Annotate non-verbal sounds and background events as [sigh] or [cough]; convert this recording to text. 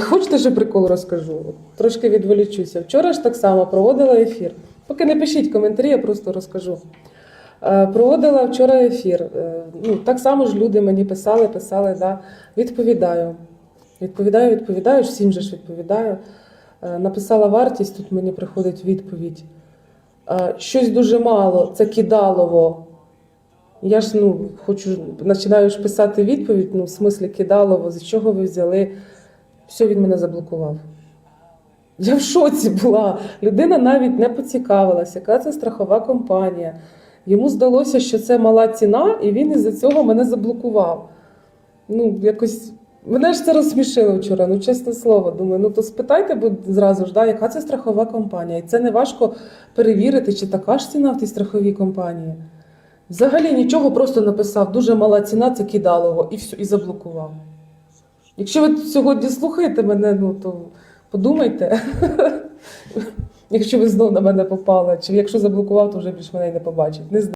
Хочете, що прикол розкажу? Трошки відволічуся. Вчора ж так само проводила ефір. Поки не пишіть коментарі, я просто розкажу. Е, Проводила вчора ефір. Е, Ну, так само ж люди мені писали, писали, да. відповідаю. Відповідаю, відповідаю, всім же ж відповідаю. Е, Написала вартість, тут мені приходить відповідь. Щось дуже мало, це кидалово. Я ж ну, хочу, починаю ж писати відповідь, ну, в смислі кидалово, з чого ви взяли. Все, він мене заблокував. Я в шоці була. Людина навіть не поцікавилася, яка це страхова компанія. Йому здалося, що це мала ціна, і він із-за цього мене заблокував. Ну, якось. Мене ж це розсмішило вчора, ну чесне слово. Думаю, ну то спитайте бо зразу ж, да, яка це страхова компанія. І це не важко перевірити, чи така ж ціна в тій страховій компанії. Взагалі нічого просто написав, дуже мала ціна, це кидалово, і все, і заблокував. Якщо ви сьогодні слухаєте мене, ну то подумайте, [laughs] якщо ви знов на мене попали, чи якщо заблокував, то вже більш мене й не побачить. Не.